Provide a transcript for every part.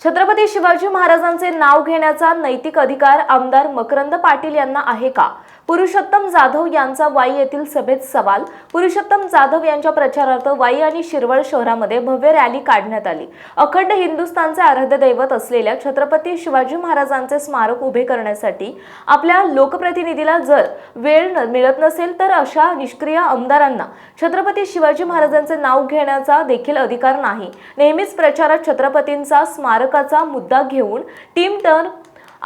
छत्रपती शिवाजी महाराजांचे नाव घेण्याचा नैतिक अधिकार आमदार मकरंद पाटील यांना आहे का? पुरुषोत्तम जाधव यांचा वाई येथील सभेत सवाल. पुरुषोत्तम जाधव यांच्या प्रचारार्थ वाई आणि शिरवळ शहरामध्ये भव्य रॅली काढण्यात आली. अखंड हिंदुस्थानचे आराध्य दैवत असलेल्या छत्रपती शिवाजी महाराजांचे स्मारक उभे करण्यासाठी आपल्या लोकप्रतिनिधीला जर वेळ न- मिळत नसेल तर अशा निष्क्रिय आमदारांना छत्रपती शिवाजी महाराजांचे नाव घेण्याचा देखील अधिकार नाही. नेहमीच प्रचारात छत्रपतींचा स्मारकाचा मुद्दा घेऊन टीम टर्न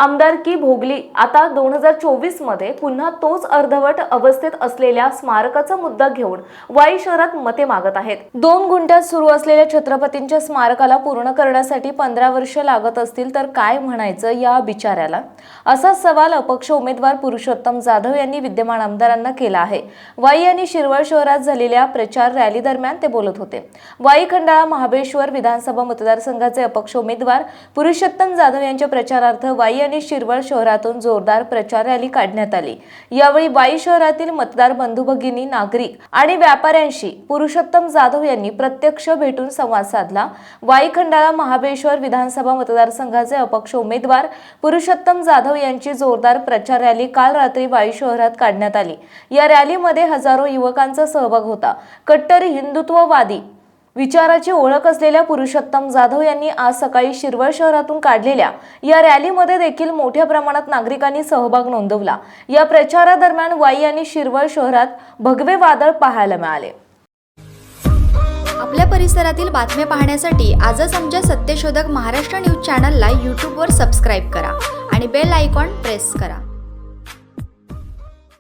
आमदारकी भोगली. आता दोन हजार चोवीसमध्ये पुन्हा तोच अर्धवट अवस्थेत असलेल्या स्मारकाचा मुद्दा घेऊन वाई शहरात मते मागत आहेत. दोन गुंठ्यात सुरू असलेल्या छत्रपतींच्या स्मारकाला पूर्ण करण्यासाठी पंधरा वर्ष लागत असतील तर काय म्हणायचं या बिचाऱ्याला? असा सवाल अपक्ष उमेदवार पुरुषोत्तम जाधव यांनी विद्यमान आमदारांना केला आहे. वाई आणि शिरवळ शहरात झालेल्या प्रचार रॅली दरम्यान ते बोलत होते. वाई खंडाळा महाबळेश्वर विधानसभा मतदारसंघाचे अपक्ष उमेदवार पुरुषोत्तम जाधव यांच्या प्रचारार्थ वाई यांनी शिरवळ शहरातून जोरदार प्रचार रॅली काढण्यात आली. यावेळी वाई शहरातील मतदार बंधू भगिनी नागरिक आणि व्यापाऱ्यांशी पुरुषोत्तम जाधव यांनी प्रत्यक्ष भेटून संवाद साधला. वाई खंडाळा महाबळेश्वर विधानसभा मतदारसंघाचे अपक्ष उमेदवार पुरुषोत्तम जाधव यांची जोरदार प्रचार रॅली काल रात्री वाई शहरात काढण्यात आली. या रॅलीमध्ये हजारो युवकांचा सहभाग होता. कट्टर हिंदुत्ववादी विचाराची ओळख असलेल्या पुरुषोत्तम जाधव यांनी आज सकाळी शिरवळ शहरातून काढलेल्या या रॅलीमध्ये देखील मोठ्या प्रमाणात नागरिकांनी सहभाग नोंदवला. या प्रचारादरम्यान वाई आणि शिरवळ शहरात भगवे वादळ पाहायला मिळाले. आपल्या परिसरातील बातम्या पाहण्यासाठी आजच आमच्या सत्यशोधक महाराष्ट्र न्यूज चॅनलला यूट्यूबवर सबस्क्राईब करा आणि बेल आयकॉन प्रेस करा.